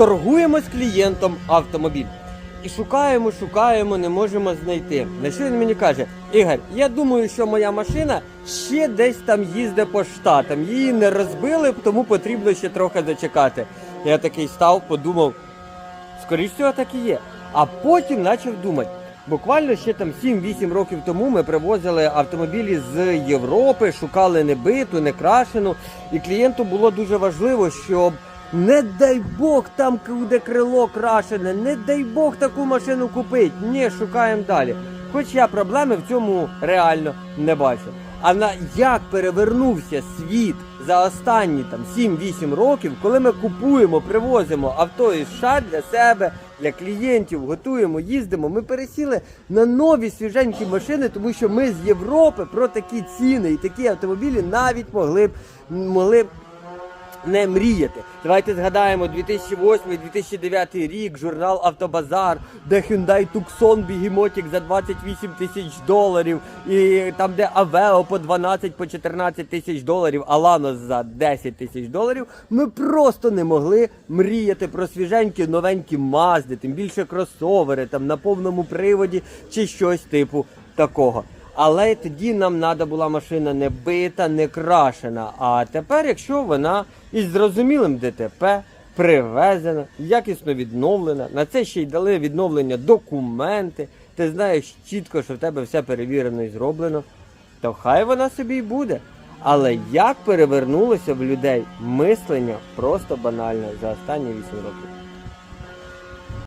торгуємо з клієнтом автомобіль. І шукаємо, шукаємо, не можемо знайти. На що він мені каже: Ігор, я думаю, що моя машина ще десь там їздить по штатам. Її не розбили, тому потрібно ще трохи зачекати. Я такий став, подумав, скоріш всього так і є. А потім почав думати. Буквально ще там 7-8 років тому ми привозили автомобілі з Європи, шукали небиту, не крашену. І клієнту було дуже важливо, щоб не дай Бог там буде крило крашене, не дай Бог таку машину купить. Ні, шукаємо далі. Хоч я проблеми в цьому реально не бачу. А на як перевернувся світ за останні там 7-8 років, коли ми купуємо, привозимо авто із США для себе, для клієнтів, готуємо, їздимо. Ми пересіли на нові свіженькі машини, тому що ми з Європи про такі ціни і такі автомобілі навіть могли б могли б не мріяти. Давайте згадаємо 2008-2009 рік, журнал Автобазар, де Hyundai Tucson Бігемотік за 28 тисяч доларів, і там, де Авео по 12 по 14 тисяч доларів, а Ланос за 10 тисяч доларів. Ми просто не могли мріяти про свіженькі новенькі мазди, тим більше кросовери там на повному приводі чи щось типу такого. Але тоді нам треба була машина не бита, не крашена. А тепер, якщо вона із зрозумілим ДТП, привезена, якісно відновлена, на це ще й дали відновлення документи, ти знаєш чітко, що в тебе все перевірено і зроблено, то хай вона собі й буде. Але як перевернулося в людей мислення просто банально за останні 8 років.